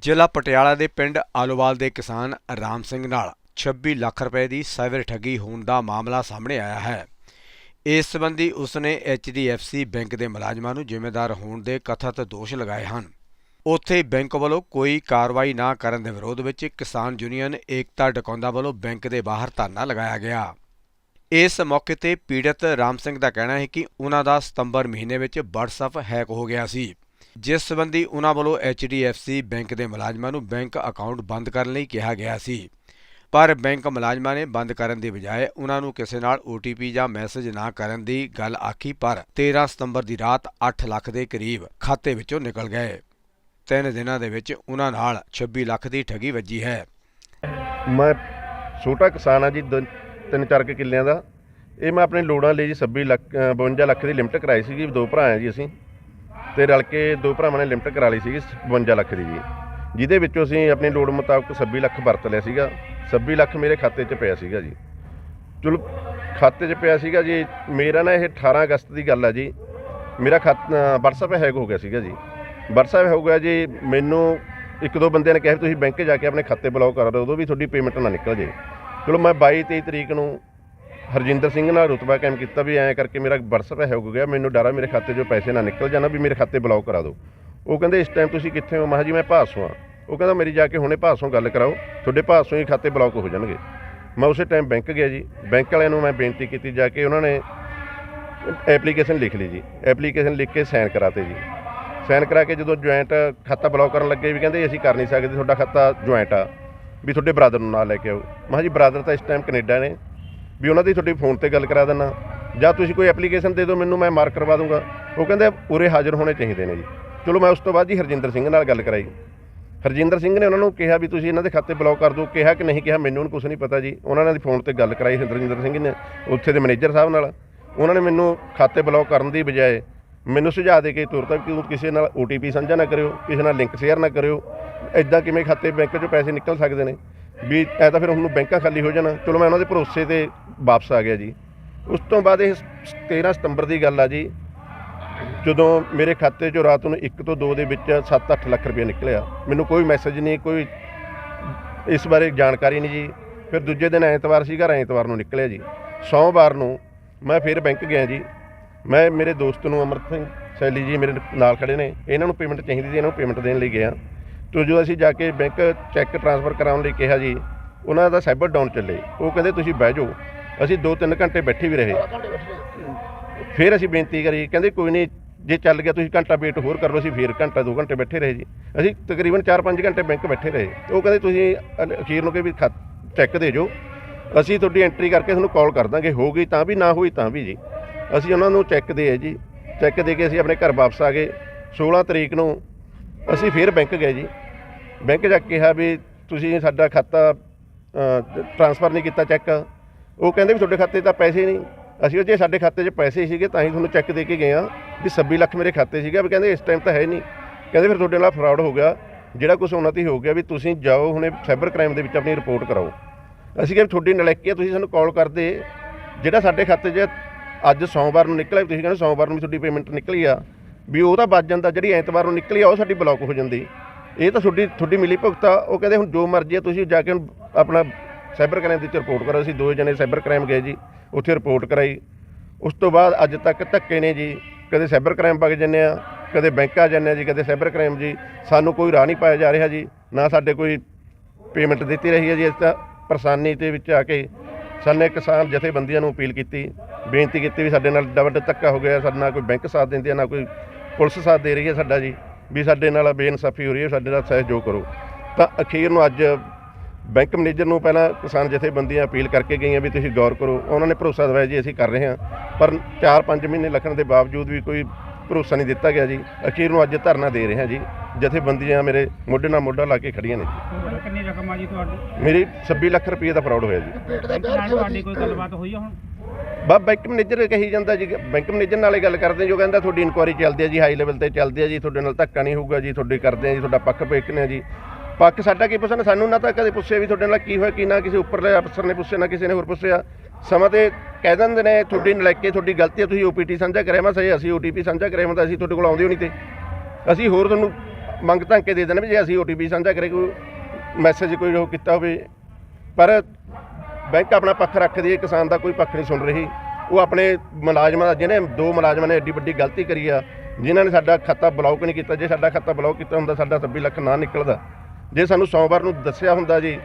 ਜ਼ਿਲ੍ਹਾ ਪਟਿਆਲਾ ਦੇ ਪਿੰਡ ਆਲੋਵਾਲ ਦੇ ਕਿਸਾਨ ਰਾਮ ਸਿੰਘ ਨਾਲ 26 ਲੱਖ ਰੁਪਏ ਦੀ ਸਾਈਬਰ ਠੱਗੀ ਹੋਣ ਦਾ ਮਾਮਲਾ ਸਾਹਮਣੇ ਆਇਆ ਹੈ। ਇਸ ਸੰਬੰਧੀ ਉਸਨੇ HDFC ਬੈਂਕ ਦੇ ਮੁਲਾਜ਼ਮਾਂ ਨੂੰ ਜ਼ਿੰਮੇਦਾਰ ਹੋਣ ਦੇ ਕਥਿਤ ਦੋਸ਼ ਲਗਾਏ ਹਨ। ਉੱਥੇ ਬੈਂਕ ਵੱਲੋਂ ਕੋਈ ਕਾਰਵਾਈ ਨਾ ਕਰਨ ਦੇ ਵਿਰੋਧ ਵਿੱਚ ਕਿਸਾਨ ਯੂਨੀਅਨ ਏਕਤਾ ਡਕੌਂਦਾ ਵੱਲੋਂ ਬੈਂਕ ਦੇ ਬਾਹਰ ਧਰਨਾ ਲਗਾਇਆ ਗਿਆ। ਇਸ ਮੌਕੇ ਤੇ ਪੀੜਤ ਰਾਮ ਸਿੰਘ ਦਾ ਕਹਿਣਾ ਹੈ ਕਿ ਉਹਨਾਂ ਦਾ ਸਤੰਬਰ ਮਹੀਨੇ ਵਿੱਚ WhatsApp ਹੈਕ ਹੋ ਗਿਆ ਸੀ। ਜਿਸ ਸੰਬੰਧੀ ਉਹਨਾਂ ਵੱਲੋਂ HDFC ਬੈਂਕ ਦੇ ਮੁਲਾਜ਼ਮਾਂ ਨੂੰ ਬੈਂਕ ਅਕਾਊਂਟ ਬੰਦ ਕਰਨ ਲਈ ਕਿਹਾ ਗਿਆ ਸੀ। ਪਰ ਬੈਂਕ ਮੁਲਾਜ਼ਮਾਂ ਨੇ ਬੰਦ ਕਰਨ ਦੀ ਬਜਾਏ ਉਹਨਾਂ ਨੂੰ ਕਿਸੇ ਨਾਲ OTP ਜਾਂ ਮੈਸੇਜ ਨਾ ਕਰਨ ਦੀ ਗੱਲ ਆਖੀ ਪਰ 13 ਸਤੰਬਰ ਦੀ ਰਾਤ 8 ਲੱਖ ਦੇ ਕਰੀਬ ਖਾਤੇ ਵਿੱਚੋਂ ਨਿਕਲ ਗਏ। ਤਿੰਨ ਦਿਨਾਂ ਦੇ ਵਿੱਚ ਉਹਨਾਂ ਨਾਲ 26 ਲੱਖ ਦੀ ਠੱਗੀ ਵੱਜੀ ਹੈ। ਮੈਂ ਛੋਟਾ ਕਿਸਾਨ ਆ ਜੀ ਦ- ਤਿੰਨ ਚਾਰ ਕੁ ਕਿੱਲਿਆਂ ਦਾ। ਇਹ ਮੈਂ ਆਪਣੇ ਲੋੜਾਂ ਲਈ ਜੀ 26 ਲੱਖ ਅ, 52 ਲੱਖ ਦੀ ਲਿਮਟ ਕਰਾਈ ਸੀਗੀ ਦੋ ਭਰਾ ਆ ਜੀ ਅਸੀਂ। ਤੇ ਰਲ ਕੇ ਦੋ ਭਰਾਵਾਂ ਨੇ ਲਿਮਟ ਕਰਾ ਲਈ ਸੀਗੀ 52 ਲੱਖ ਦੀ ਜੀ। ਜਿਹਦੇ ਵਿੱਚੋਂ ਅਸੀਂ ਆਪਣੀ ਲੋੜ ਮੁਤਾਬਕ 26 ਲੱਖ ਵਰਤ ਲਿਆ ਸੀਗਾ। 26 ਲੱਖ ਮੇਰੇ ਖਾਤੇ 'ਚ ਪਿਆ ਸੀਗਾ ਜੀ। ਚਲੋ, ਖਾਤੇ 'ਚ ਪਿਆ ਸੀਗਾ ਜੀ। ਮੇਰਾ ਨਾ ਇਹ 18 ਅਗਸਤ ਦੀ ਗੱਲ ਹੈ ਜੀ। ਮੇਰਾ ਖਾਤਾ WhatsApp ਹੈਕ ਹੋ ਗਿਆ ਸੀਗਾ ਜੀ। WhatsApp ਹੋ ਗਿਆ ਜੀ। ਮੈਨੂੰ ਇੱਕ ਦੋ ਬੰਦਿਆਂ ਨੇ ਕਿਹਾ ਵੀ ਤੁਸੀਂ ਬੈਂਕ ਜਾ ਕੇ ਆਪਣੇ ਖਾਤੇ ਬਲੌਕ ਕਰ ਦਿਓ, ਉਦੋਂ ਵੀ ਤੁਹਾਡੀ ਪੇਮੈਂਟ ਨਾ ਨਿਕਲ ਜੇ। ਚਲੋ, ਮੈਂ 22 23 ਤਰੀਕ ਨੂੰ ਹਰਜਿੰਦਰ ਸਿੰਘ ਨਾਲ ਰੁਤਬਾ ਕਾਇਮ ਕੀਤਾ ਵੀ ਐਂ ਕਰਕੇ ਮੇਰਾ WhatsApp ਹੈ ਹੋ ਗਿਆ, ਮੈਨੂੰ ਡਰ ਆ, ਮੇਰੇ ਖਾਤੇ 'ਚੋਂ ਪੈਸੇ ਨਾ ਨਿਕਲ ਜਾਣਾ, ਵੀ ਮੇਰੇ ਖਾਤੇ ਬਲੌਕ ਕਰਾ ਦਿਓ। ਉਹ ਕਹਿੰਦੇ, ਇਸ ਟਾਈਮ ਤੁਸੀਂ ਕਿੱਥੇ ਹੋ? ਮੈਂ ਜੀ, ਮੈਂ ਭਾਸੋਂ ਆ ਉਹ ਕਹਿੰਦਾ, ਮੇਰੀ ਜਾ ਕੇ ਹੁਣੇ ਭਾਸੋਂ ਗੱਲ ਕਰਾਓ, ਤੁਹਾਡੇ ਭਾਸੋਂ ਹੀ ਖਾਤੇ ਬਲੌਕ ਹੋ ਜਾਣਗੇ। ਮੈਂ ਉਸੇ ਟਾਈਮ ਬੈਂਕ ਗਿਆ ਜੀ। ਬੈਂਕ ਵਾਲਿਆਂ ਨੂੰ ਮੈਂ ਬੇਨਤੀ ਕੀਤੀ ਜਾ ਕੇ ਉਹਨਾਂ ਨੇ ਐਪਲੀਕੇਸ਼ਨ ਲਿਖ ਲਈ ਜੀ। ਐਪਲੀਕੇਸ਼ਨ ਲਿਖ ਕੇ ਸਾਈਨ ਕਰਾਤੇ ਜੀ। ਸਾਈਨ ਕਰਾ ਕੇ ਜਦੋਂ ਜੁਆਇੰਟ ਖਾਤਾ ਬਲੌਕ ਕਰਨ ਲੱਗੇ ਵੀ ਕਹਿੰਦੇ, ਅਸੀਂ ਕਰ ਨਹੀਂ ਸਕਦੇ, ਤੁਹਾਡਾ ਖਾਤਾ ਜੁਆਇੰਟ ਆ, ਵੀ ਤੁਹਾਡੇ ਬ੍ਰਦਰ ਨੂੰ ਨਾਲ ਲੈ ਕੇ ਆਓ। ਮੈਂ ਜੀ ਬ੍ਰਦਰ ਤਾਂ ਇਸ ਟਾਈਮ ਕੈਨੇਡਾ ਨੇ ਵੀ ਉਹਨਾਂ ਦੀ ਤੁਹਾਡੀ ਫੋਨ ਤੇ ਗੱਲ ਕਰਾ ਦੇਣਾ ਜਾਂ ਤੁਸੀਂ ਕੋਈ ਐਪਲੀਕੇਸ਼ਨ ਦੇ ਦਿਓ, ਮੈਨੂੰ ਮੈਂ ਮਾਰਕ ਕਰਵਾ ਦੂੰਗਾ। ਉਹ ਕਹਿੰਦੇ ਉਰੇ ਹਾਜ਼ਰ ਹੋਣੇ ਚਾਹੀਦੇ ਨੇ ਜੀ। ਚਲੋ ਮੈਂ ਉਸ ਤੋਂ ਬਾਅਦ ਜੀ ਹਰਜਿੰਦਰ ਸਿੰਘ ਨਾਲ ਗੱਲ ਕਰਾਈ। ਹਰਜਿੰਦਰ ਸਿੰਘ ਨੇ ਉਹਨਾਂ ਨੂੰ ਕਿਹਾ ਵੀ ਤੁਸੀਂ ਇਹਨਾਂ ਦੇ ਖਾਤੇ ਬਲੌਕ ਕਰ ਦਿਓ। ਕਿਹਾ ਕਿ ਨਹੀਂ ਕਿਹਾ, ਮੈਨੂੰ ਕੁਝ ਨਹੀਂ ਪਤਾ ਜੀ। ਉਹਨਾਂ ਨੇ ਫੋਨ ਤੇ ਗੱਲ ਕਰਾਈ ਹਰਜਿੰਦਰ ਸਿੰਘ ਨੇ, ਉੱਥੇ ਦੇ ਮੈਨੇਜਰ ਸਾਹਿਬ ਨਾਲ। ਉਹਨਾਂ ਨੇ ਮੈਨੂੰ ਖਾਤੇ ਬਲੌਕ ਕਰਨ ਦੀ ਬਜਾਏ ਮੈਨੂੰ ਸੁਝਾਅ ਦੇ ਕੇ ਤੁਰਤਾ ਕਿ ਤੂੰ ਕਿਸੇ ਨਾਲ OTP ਸਾਂਝਾ ਨਾ ਕਰਿਓ, ਕਿਸੇ ਨਾਲ ਲਿੰਕ ਸ਼ੇਅਰ ਨਾ ਕਰਿਓ। ਐਦਾਂ ਕਿਵੇਂ ਖਾਤੇ ਬੈਂਕ 'ਚੋਂ ਪੈਸੇ ਨਿਕਲ ਸਕਦੇ ਨੇ? ਵੀ ਐ ਤਾਂ ਫਿਰ ਹੁਣ ਬੈਂਕਾਂ ਖਾਲੀ ਹੋ ਜਾਣਾ। ਚਲੋ ਮੈਂ ਉਹਨਾਂ ਦੇ ਭਰੋਸੇ ਤੇ ਵਾਪਸ ਆ ਗਿਆ ਜੀ। ਉਸ ਤੋਂ ਬਾਅਦ ਇਹ 13 ਸਤੰਬਰ ਦੀ ਗੱਲ ਆ ਜੀ। ਜਦੋਂ ਮੇਰੇ ਖਾਤੇ 'ਚੋਂ ਰਾਤ ਨੂੰ 1 ਤੋਂ 2 ਦੇ ਵਿੱਚ 7-8 ਲੱਖ ਰੁਪਏ ਨਿਕਲਿਆ। ਮੈਨੂੰ ਕੋਈ ਮੈਸੇਜ ਨਹੀਂ, ਕੋਈ ਇਸ ਬਾਰੇ ਜਾਣਕਾਰੀ ਨਹੀਂ ਜੀ। ਫਿਰ ਦੂਜੇ ਦਿਨ ਐਤਵਾਰ ਸੀਗਾ ਐਤਵਾਰ ਨੂੰ ਨਿਕਲਿਆ ਜੀ। ਸੋਮਵਾਰ ਨੂੰ ਮੈਂ ਫਿਰ ਬੈਂਕ ਗਿਆ ਜੀ। ਮੈਂ, ਮੇਰੇ ਦੋਸਤ ਨੂੰ ਅਮਰਤ ਸਿੰਘ ਸੈਲੀ ਜੀ ਮੇਰੇ ਨਾਲ ਖੜੇ ਨੇ। ਇਹਨਾਂ ਨੂੰ ਪੇਮੈਂਟ ਚਾਹੀਦੀ ਸੀ, ਇਹਨਾਂ ਨੂੰ ਪੇਮੈਂਟ ਦੇਣ ਲਈ ਗਿਆ। ਤੋ ਜੋ ਅਸੀਂ ਜਾ ਕੇ ਬੈਂਕ ਚੈੱਕ ਟ੍ਰਾਂਸਫਰ ਕਰਾਉਣ ਲਈ ਕਿਹਾ ਜੀ, ਉਹਨਾਂ ਦਾ ਸਾਈਬਰ ਡਾਊਨ ਚੱਲੇ। ਉਹ ਕਹਿੰਦੇ, ਤੁਸੀਂ ਬਹਿ ਜਾਓ। ਅਸੀਂ 2-3 ਘੰਟੇ ਬੈਠੇ ਵੀ ਰਹੇ। ਫਿਰ ਅਸੀਂ ਬੇਨਤੀ ਕਰੀ, ਕਹਿੰਦੇ, ਕੋਈ ਨਹੀਂ, ਜੇ ਚੱਲ ਗਿਆ, ਤੁਸੀਂ ਘੰਟਾ ਵੇਟ ਹੋਰ ਕਰ ਲਓ, ਅਸੀਂ ਫਿਰ ਘੰਟਾ 2 ਘੰਟੇ ਬੈਠੇ ਰਹੇ ਜੀ। ਅਸੀਂ ਤਕਰੀਬਨ 4-5 ਘੰਟੇ ਬੈਂਕ ਬੈਠੇ ਰਹੇ। ਉਹ ਕਹਿੰਦੇ, ਤੁਸੀਂ ਅਖੀਰ ਨੂੰ ਕਿ ਵੀ ਚੈੱਕ ਦੇ ਜੋ ਅਸੀਂ ਤੁਹਾਡੀ ਐਂਟਰੀ ਕਰਕੇ ਤੁਹਾਨੂੰ ਕਾਲ ਕਰ ਦਾਂਗੇ। ਹੋ ਗਈ ਤਾਂ ਵੀ, ਨਾ ਹੋਈ ਤਾਂ ਵੀ ਜੀ। ਅਸੀਂ ਉਹਨਾਂ ਨੂੰ ਚੈੱਕ ਦੇ ਜੀ। ਚੈੱਕ ਦੇ ਕੇ ਅਸੀਂ ਆਪਣੇ ਘਰ ਵਾਪਸ ਆ ਗਏ। 16 ਤਰੀਕ ਨੂੰ ਅਸੀਂ ਫਿਰ ਬੈਂਕ ਗਏ ਜੀ। ਬੈਂਕ ਜਾ ਕੇ ਕਿਹਾ ਵੀ ਤੁਸੀਂ ਸਾਡਾ ਖਾਤਾ ਟ੍ਰਾਂਸਫਰ ਨਹੀਂ ਕੀਤਾ ਚੈੱਕ ਉਹ ਕਹਿੰਦੇ ਵੀ ਤੁਹਾਡੇ ਖਾਤੇ 'ਚ ਤਾਂ ਪੈਸੇ ਨਹੀਂ। ਅਸੀਂ ਉਹ ਜੇ ਸਾਡੇ ਖਾਤੇ 'ਚ ਪੈਸੇ ਸੀਗੇ ਤਾਂ ਹੀ ਤੁਹਾਨੂੰ ਚੈੱਕ ਦੇ ਕੇ ਗਏ ਆ ਵੀ 26 ਲੱਖ ਮੇਰੇ ਖਾਤੇ ਸੀਗਾ। ਵੀ ਕਹਿੰਦੇ ਇਸ ਟਾਈਮ ਤਾਂ ਹੈ ਨਹੀਂ। ਕਹਿੰਦੇ ਫਿਰ ਤੁਹਾਡੇ ਨਾਲ ਫਰਾਡ ਹੋ ਗਿਆ। ਜਿਹੜਾ ਕੁਝ ਉਹਨਾਂ ਤੇ ਹੋ ਗਿਆ ਵੀ ਤੁਸੀਂ ਜਾਓ, ਹੁਣੇ ਸਾਈਬਰ ਕ੍ਰਾਈਮ ਦੇ ਵਿੱਚ ਆਪਣੀ ਰਿਪੋਰਟ ਕਰਾਓ। ਅਸੀਂ ਕਿਹਾ ਵੀ ਤੁਹਾਡੀ ਨਲਾਇਕੀ ਆ, ਤੁਸੀਂ ਸਾਨੂੰ ਕਾਲ ਕਰਦੇ। ਜਿਹੜਾ ਸਾਡੇ ਖਾਤੇ 'ਚ ਅੱਜ ਸੋਮਵਾਰ ਨੂੰ ਨਿਕਲਿਆ, ਤੁਸੀਂ ਕਹਿੰਦੇ ਸੋਮਵਾਰ ਨੂੰ ਵੀ ਤੁਹਾਡੀ ਪੇਮੈਂਟ ਨਿਕਲੀ ਆ। ਵੀ ਉਹ ਤਾਂ ਬਚ ਜਾਂਦਾ, ਜਿਹੜੀ ਐਤਵਾਰ ਨੂੰ ਨਿਕਲੀ ਆ, ਉਹ ਸਾਡੀ ਬਲੌਕ ਹੋ ਜਾਂਦੀ। ਇਹ ਤਾਂ ਤੁਹਾਡੀ ਤੁਹਾਡੀ ਮਿਲੀ ਭੁਗਤ ਆ। ਉਹ ਕਹਿੰਦੇ ਹੁਣ ਜੋ ਮਰਜ਼ੀ ਆ, ਤੁਸੀਂ ਜਾ ਕੇ ਹੁਣ ਆਪਣਾ ਸਾਈਬਰ ਕ੍ਰਾਈਮ ਦੇ ਵਿੱਚ ਰਿਪੋਰਟ ਕਰੋ ਅਸੀਂ ਦੋ ਜਣੇ ਸਾਈਬਰ ਕ੍ਰਾਈਮ ਗਏ ਜੀ, ਉੱਥੇ ਰਿਪੋਰਟ ਕਰਾਈ। ਉਸ ਤੋਂ ਬਾਅਦ ਅੱਜ ਤੱਕ ਧੱਕੇ ਨੇ ਜੀ। ਕਦੇ ਸਾਈਬਰ ਕ੍ਰਾਈਮ ਵਗ ਜੰਨੇ ਆ, ਕਦੇ ਬੈਂਕ ਆ ਜਾਂਦੇ ਆ ਜੀ, ਕਦੇ ਸਾਈਬਰ ਕ੍ਰਾਈਮ ਜੀ। ਸਾਨੂੰ ਕੋਈ ਰਾਹ ਨਹੀਂ ਪਾਇਆ ਜਾ ਰਿਹਾ ਜੀ। ਨਾ ਸਾਡੇ ਕੋਈ ਪੇਮੈਂਟ ਦਿੱਤੀ ਰਹੀ ਹੈ ਜੀ। ਇਸ ਤਾਂ ਪਰੇਸ਼ਾਨੀ ਦੇ ਵਿੱਚ ਆ ਕੇ ਸਾਨੇ ਕਿਸਾਨ ਜਥੇਬੰਦੀਆਂ ਨੂੰ ਅਪੀਲ ਕੀਤੀ, ਬੇਨਤੀ ਕੀਤੀ ਵੀ ਸਾਡੇ ਨਾਲ ਡਬਲ ਧੱਕਾ ਹੋ ਗਿਆ। ਸਾਡੇ ਨਾਲ ਕੋਈ ਬੈਂਕ ਸਾਥ ਦਿੰਦੇ ਆ, ਨਾ ਕੋਈ ਪੁਲਿਸ ਸਾਥ ਦੇ ਰਹੀ ਹੈ ਸਾਡਾ ਜੀ ਵੀ ਸਾਡੇ ਨਾਲ ਬੇਇਨਸਾਫੀ ਹੋ ਰਹੀ ਹੈ ਸਾਡੇ ਨਾਲ ਸਹਿਯੋਗ ਕਰੋ। ਤਾਂ ਅਖੀਰ ਨੂੰ ਅੱਜ ਬੈਂਕ ਮੈਨੇਜਰ ਨੂੰ ਪਹਿਲਾਂ ਕਿਸਾਨ ਜਥੇਬੰਦੀਆਂ ਅਪੀਲ ਕਰਕੇ ਗਈਆਂ ਵੀ ਤੁਸੀਂ ਗੌਰ ਕਰੋ ਉਹਨਾਂ ਨੇ ਭਰੋਸਾ ਦਿਵਾਇਆ ਜੀ ਅਸੀਂ ਕਰ ਰਹੇ ਹਾਂ। ਪਰ 4-5 ਮਹੀਨੇ ਲੱਗਣ ਦੇ ਬਾਵਜੂਦ ਵੀ ਕੋਈ ਭਰੋਸਾ ਨਹੀਂ ਦਿੱਤਾ ਗਿਆ ਜੀ। ਅਖੀਰ ਨੂੰ ਅੱਜ ਧਰਨਾ ਦੇ ਰਹੇ ਹਾਂ ਜੀ। ਜਥੇਬੰਦੀਆਂ ਮੇਰੇ ਮੋਢੇ ਨਾਲ ਮੋਢਾ ਲਾ ਕੇ ਖੜੀਆਂ ਨੇ ਕਿੰਨੀ ਰਕਮ ਆ ਜੀ ਤੁਹਾਡੀ? ਮੇਰੀ 26 ਲੱਖ ਰੁਪਏ ਦਾ ਫਰਾਡ ਹੋਇਆ ਜੀ। ਬੈਂਕ ਨਾਲ ਤੁਹਾਡੀ ਕੋਈ ਗੱਲਬਾਤ ਹੋਈ ਹੁਣ? ਬਾ ਬੈਂਕ ਮੈਨੇਜਰ ਕਹੀ ਜਾਂਦਾ ਜੀ, ਬੈਂਕ ਮੈਨੇਜਰ ਨਾਲੇ ਗੱਲ ਕਰਦੇ ਜੋ ਕਹਿੰਦਾ ਤੁਹਾਡੀ ਇਨਕੁਆਇਰੀ ਚੱਲਦੀ ਹੈ ਜੀ, ਹਾਈ ਲੈਵਲ ਤੇ ਚੱਲਦੀ ਹੈ ਜੀ, ਤੁਹਾਡੇ ਨਾਲ ਧੱਕਾ ਨਹੀਂ ਹੋਊਗਾ ਜੀ, ਤੁਹਾਡੇ ਕਰਦੇ ਆ ਜੀ, ਤੁਹਾਡਾ ਪੱਖ ਵੇਖਨੇ ਆ ਜੀ। ਪੱਖ ਸਾਡਾ ਕੀ ਪਸੰਦ ਸਾਨੂੰ ਨਾ ਤਾਂ ਕਦੇ ਪੁੱਛਿਆ ਵੀ ਤੁਹਾਡੇ ਨਾਲ ਕੀ ਹੋਇਆ, ਕੀ ਨਾ, ਕਿਸੇ ਉੱਪਰਲੇ ਅਫਸਰ ਨੇ ਪੁੱਛਿਆ, ਨਾ ਕਿਸੇ ਨੇ ਹੋਰ ਪੁੱਛਿਆ। ਸਮਾਂ ਤੇ ਕਹਿ ਦਿੰਦੇ ਨੇ, ਤੁਹਾਡੀ ਨਲੈਕੇ ਤੁਹਾਡੀ ਗਲਤੀ ਹੈ, ਤੁਸੀਂ ਓਪੀਟੀ ਸਾਂਝਾ ਕਰਿਆ, ਮੈਂ ਸਹੀ ਅਸੀਂ ਓਟੀਪੀ ਸਾਂਝਾ ਕਰਿਆ, ਮੈਂ ਤਾਂ ਅਸੀਂ ਤੁਹਾਡੇ ਕੋਲ ਆਉਂਦੇ ਹੋ ਨਹੀਂ ਤੇ। ਅਸੀਂ ਹੋਰ ਤੁਹਾਨੂੰ ਮੰਗ ਤਾਂ ਕੇ ਦੇ ਦੇਣ ਵੀ ਜੇ ਅਸੀਂ OTP ਸਾਂਝਾ ਕਰੇ, ਕੋਈ ਮੈਸੇਜ ਕੋਈ ਉਹ ਕੀਤਾ ਹੋਵੇ। ਪਰ ਬੈਂਕ ਆਪਣਾ ਪੱਖ ਰੱਖਦੀ ਹੈ, ਕਿਸਾਨ ਦਾ ਕੋਈ ਪੱਖ ਨਹੀਂ ਸੁਣ ਰਹੀ। ਉਹ ਆਪਣੇ ਮੁਲਾਜ਼ਮਾਂ ਦਾ, ਜਿਹਨੇ ਦੋ ਮੁਲਾਜ਼ਮਾਂ ਨੇ ਐਡੀ ਵੱਡੀ ਗਲਤੀ ਕਰੀ ਆ, ਜਿਨ੍ਹਾਂ ਨੇ ਸਾਡਾ ਖਾਤਾ ਬਲੌਕ ਨਹੀਂ ਕੀਤਾ। ਜੇ ਸਾਡਾ ਖਾਤਾ ਬਲੌਕ ਕੀਤਾ ਹੁੰਦਾ, ਸਾਡਾ 26 ਲੱਖ ਨਾ ਨਿਕਲਦਾ। ਜੇ ਸਾਨੂੰ ਸੋਮਵਾਰ ਨੂੰ ਦੱਸਿਆ ਹੁੰਦਾ ਜੀ,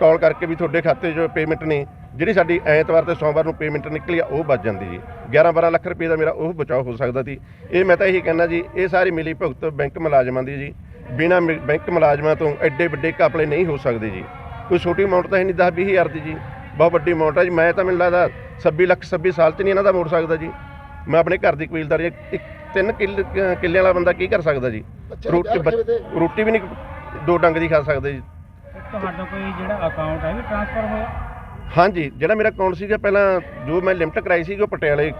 ਕਾਲ ਕਰਕੇ ਵੀ ਤੁਹਾਡੇ ਖਾਤੇ 'ਚ ਪੇਮੈਂਟ ਨਹੀਂ, ਜਿਹੜੀ ਸਾਡੀ ਐਤਵਾਰ ਤੇ ਸੋਮਵਾਰ ਨੂੰ ਪੇਮੈਂਟ ਨਿਕਲੀ ਆ, ਉਹ ਬਚ ਜਾਂਦੀ ਜੀ। 11 12 ਲੱਖ ਰੁਪਏ ਦਾ ਮੇਰਾ ਉਹ ਬਚਾਅ ਹੋ ਸਕਦਾ ਸੀ। ਇਹ ਮੈਂ ਤਾਂ ਇਹੀ ਕਹਿਣਾ ਜੀ, ਇਹ ਸਾਰੀ ਮਿਲੀ ਭੁਗਤ ਬੈਂਕ ਮੁਲਾਜ਼ਮਾਂ ਦੀ ਜੀ। ਬਿਨਾਂ ਮਿ- ਬੈਂਕ ਮੁਲਾਜ਼ਮਾਂ ਤੋਂ ਐਡੇ ਵੱਡੇ ਕਾਪਲੇ ਨਹੀਂ ਹੋ ਸਕਦੇ ਜੀ। ਕੋਈ ਛੋਟੀ ਅਮਾਉਂਟ ਤਾਂ ਹੈ ਨਹੀਂ 10 ਵੀਹ ਹਜ਼ਾਰ ਦੀ ਜੀ। ਬਹੁਤ ਵੱਡੀ ਅਮਾਉਂਟ ਹੈ ਜੀ। ਮੈਂ ਤਾਂ ਮੈਨੂੰ ਲੱਗਦਾ 26 ਲੱਖ 26 ਸਾਲ 'ਚ ਨਹੀਂ ਇਹਨਾਂ ਦਾ ਮੋੜ ਸਕਦਾ ਜੀ। ਮੈਂ ਆਪਣੇ ਘਰ ਦੀ ਕਬੀਲਦਾਰੀ ਇੱਕ ਤਿੰਨ ਕਿੱਲੇ ਕਿੱਲੇ ਵਾਲਾ ਬੰਦਾ ਕੀ ਕਰ ਸਕਦਾ ਜੀ? ਰੋਟੀ ਬੱਚ- ਰੋਟੀ ਵੀ ਨਹੀਂ ਦੋ ਡੰਗ ਦੀ ਖਾ ਸਕਦੇ ਜੀ। ਤੁਹਾਡਾ ਕੋਈ ਜਿਹੜਾ ਅਕਾਊਂਟ ਹੈ ਵੀ ਟ੍ਰਾਂਸਫਰ ਹੋਇਆ? ਹਾਂਜੀ ਜਿਹੜਾ ਮੇਰਾ ਅਕਾਊਂਟ ਸੀਗਾ ਪਹਿਲਾਂ ਜੋ ਮੈਂ ਲਿਮਟ ਕਰਾਈ ਸੀਗੀ ਉਹ ਪਟਿਆਲੇ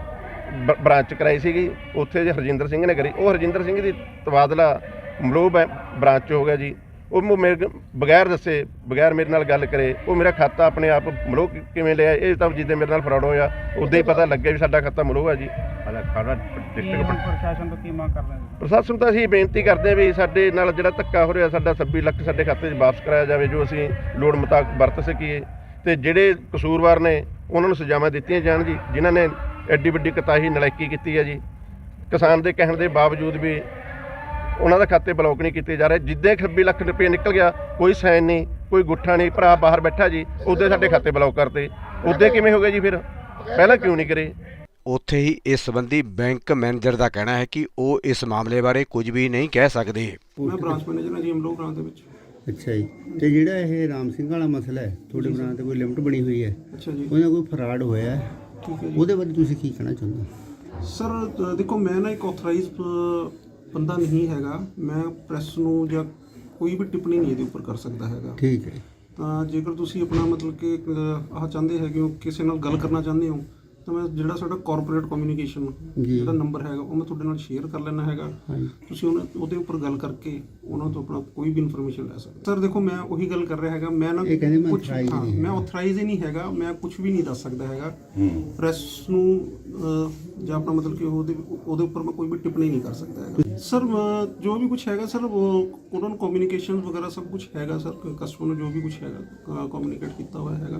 ਬ- ਬ੍ਰਾਂਚ 'ਚ ਕਰਾਈ ਸੀਗੀ। ਉੱਥੇ ਜੇ ਹਰਜਿੰਦਰ ਸਿੰਘ ਨੇ ਕਰੀ ਉਹ ਹਰਜਿੰਦਰ ਸਿੰਘ ਦੀ ਤਬਾਦਲਾ ਮਲੋਹ ਬੈਂ- ਬ੍ਰਾਂਚ 'ਚ ਹੋ ਗਿਆ ਜੀ। ਉਹ ਮ- ਮੇਰੇ ਬਗੈਰ ਦੱਸੇ ਬਗੈਰ ਮੇਰੇ ਨਾਲ ਗੱਲ ਕਰੇ ਉਹ ਮੇਰਾ ਖਾਤਾ ਆਪਣੇ ਆਪ ਮਲੋਹ ਕਿ- ਕਿਵੇਂ ਲਿਆ ਇਹ ਤਾਂ ਜਿੱਦੇ ਮੇਰੇ ਨਾਲ ਫਰਾਡ ਹੋਇਆ ਉਦੋਂ ਹੀ ਪਤਾ ਲੱਗਿਆ ਵੀ ਸਾਡਾ ਖਾਤਾ ਮਲੋਹ ਹੈ ਜੀ। ਸਾਡਾ ਹੁਣ ਪ੍ਰਸ਼ਾਸਨ ਤੋਂ ਕੀ ਮੰਗ ਕਰਦੇ ਨੇ ਪ੍ਰਸ਼ਾਸਨ ਤਾਂ ਅਸੀਂ ਬੇਨਤੀ ਕਰਦੇ ਹਾਂ ਵੀ ਸਾਡੇ ਨਾਲ ਜਿਹੜਾ ਧੱਕਾ ਹੋ ਰਿਹਾ ਸਾਡਾ 26 ਲੱਖ ਸਾਡੇ ਖਾਤੇ 'ਚ ਵਾਪਸ ਕਰਾਇਆ ਜਾਵੇ ਜੋ ਅਸੀਂ ਲੋੜ ਮੁਤਾਬਕ ਵਰਤ ਸਕੀਏ। ਤੇ ਜਿਹੜੇ ਕਸੂਰਵਾਰ ਨੇ ਉਹਨਾਂ ਨੂੰ ਸਜ਼ਾਵਾਂ ਦਿੱਤੀਆਂ ਜਾਣ ਜੀ ਜਿਨ੍ਹਾਂ ਨੇ ਐਡੀ ਵੱਡੀ ਕਤਾਹੀ ਨਲਾਇਕੀ ਕੀਤੀ ਹੈ ਜੀ। ਕਿਸਾਨ ਦੇ ਕਹਿਣ ਦੇ ਬਾਵਜੂਦ ਵੀ ਉਹਨਾਂ ਦੇ ਖਾਤੇ ਬਲੌਕ ਨਹੀਂ ਕੀਤੇ ਜਾ ਰਹੇ। ਜਿੱਦੇ 26 ਲੱਖ ਰੁਪਏ ਨਿਕਲ ਗਿਆ ਕੋਈ ਸਾਈਨ ਨਹੀਂ ਕੋਈ ਗੁੱਠਾ ਨਹੀਂ ਭਰਾ ਬਾਹਰ ਬੈਠਾ ਜੀ ਉਹਦੇ ਸਾਡੇ ਖਾਤੇ ਬਲੌਕ ਕਰਤੇ। ਉਹਦੇ ਕਿਵੇਂ ਹੋ ਗਏ ਜੀ ਫਿਰ? ਪਹਿਲਾਂ ਕਿਉਂ ਨਹੀਂ ਕਰੇ? ਉੱਥੇ ਹੀ ਇਸ ਸੰਬੰਧੀ ਬੈਂਕ ਮੈਨੇਜਰ ਦਾ ਕਹਿਣਾ ਹੈ ਕਿ ਉਹ ਇਸ ਮਾਮਲੇ ਬਾਰੇ ਕੁਝ ਵੀ ਨਹੀਂ ਕਹਿ ਸਕਦੇ। ਮੈਂ ਬ੍ਰਾਂਚ ਮੈਨੇਜਰ ਹਾਂ ਜੀ ਅਮਲੋਹ ਬ੍ਰਾਂਚ ਦੇ ਵਿੱਚ। ਅੱਛਾ ਜੀ। ਤੇ ਜਿਹੜਾ ਇਹ ਰਾਮ ਸਿੰਘ ਵਾਲਾ ਮਸਲਾ ਹੈ ਤੁਹਾਡੇ ਬਰਾਂ ਤੇ ਕੋਈ ਲਿਮਟ ਬਣੀ ਹੋਈ ਹੈ ਅੱਛਾ ਜੀ। ਉਹਦਾ ਕੋਈ ਫਰਾਡ ਹੋਇਆ ਹੈ ਠੀਕ ਹੈ ਜੀ। ਉਹਦੇ ਬਾਰੇ ਤੁਸੀਂ ਕੀ ਕਹਿਣਾ ਚਾਹੁੰਦੇ ਹੋ? ਸਰ ਦੇਖੋ ਮੈਂ ਨਾ ਇੱਕ ਆਥੋਰਾਈਜ਼ ਬੰਦਾ ਨਹੀਂ ਹੈਗਾ ਮੈਂ ਪ੍ਰੈਸ ਨੂੰ ਜਾਂ ਕੋਈ ਵੀ ਟਿੱਪਣੀ ਨਹੀਂ ਇਹਦੇ ਉੱਪਰ ਕਰ ਸਕਦਾ ਹੈਗਾ। ਠੀਕ ਹੈ। ਤਾਂ ਜੇਕਰ ਤੁਸੀਂ ਆਪਣਾ ਮਤਲਬ ਕਿ ਆਹ ਚਾਹੁੰਦੇ ਹੈਗੇ ਹੋ ਕਿਸੇ ਨਾਲ ਗੱਲ ਕਰਨਾ ਚਾਹੁੰਦੇ ਹੋ ਤਾਂ ਮੈਂ ਜਿਹੜਾ ਸਾਡਾ ਕਾਰਪੋਰੇਟ ਕਮਿਊਨੀਕੇਸ਼ਨ ਜੀ। ਜਿਹੜਾ ਨੰਬਰ ਹੈਗਾ ਉਹ ਮੈਂ ਤੁਹਾਡੇ ਨਾਲ ਸ਼ੇਅਰ ਕਰ ਲੈਣਾ ਹੈਗਾ। ਹਾਂਜੀ। ਤੁਸੀਂ ਉਹਨਾਂ ਉਹਦੇ ਉੱਪਰ ਗੱਲ ਕਰਕੇ ਉਹਨਾਂ ਤੋਂ ਆਪਣਾ ਕੋਈ ਵੀ ਇਨਫੋਰਮੇਸ਼ਨ ਲੈ ਸਕਦੇ ਸਰ ਦੇਖੋ ਮੈਂ ਉਹੀ ਗੱਲ ਕਰ ਰਿਹਾ ਹੈਗਾ ਮੈਂ ਨਾ ਇਹ ਕਹਿੰਦੇ ਮੈਂ ਕੁਛ- authorized ਹਾਂ, ਨਹੀਂ ਮੈਂ ਹੈਗਾ। ਆਥਰਾਈਜ਼ ਹੀ ਨਹੀਂ ਹੈਗਾ ਮੈਂ ਕੁਝ ਵੀ ਨਹੀਂ ਦੱਸ ਸਕਦਾ ਹੈਗਾ। ਪ੍ਰੈਸ ਨੂੰ ਅਹ, ਜਾਂ ਆਪਣਾ ਮਤਲਬ ਕਿ ਉਹਦੇ ਉਹਦੇ ਉੱਪਰ ਮੈਂ ਕੋਈ ਵੀ ਟਿੱਪਣੀ ਨਹੀਂ ਕਰ ਸਕਦਾ ਹੈਗਾ। ਸਰ ਜੋ ਵੀ ਕੁਝ ਹੈਗਾ ਸਰ ਉਹ ਉਹਨਾਂ ਨੂੰ ਕਮਿਊਨੀਕੇਸ਼ਨ ਵਗੈਰਾ ਸਭ ਕੁਝ ਹੈਗਾ ਸਰ ਕਸਟਮਰ ਨੂੰ ਜੋ ਵੀ ਕੁਝ ਹੈਗਾ ਕਮਿਊਨੀਕੇਟ ਕੀਤਾ ਹੋਇਆ ਹੈਗਾ।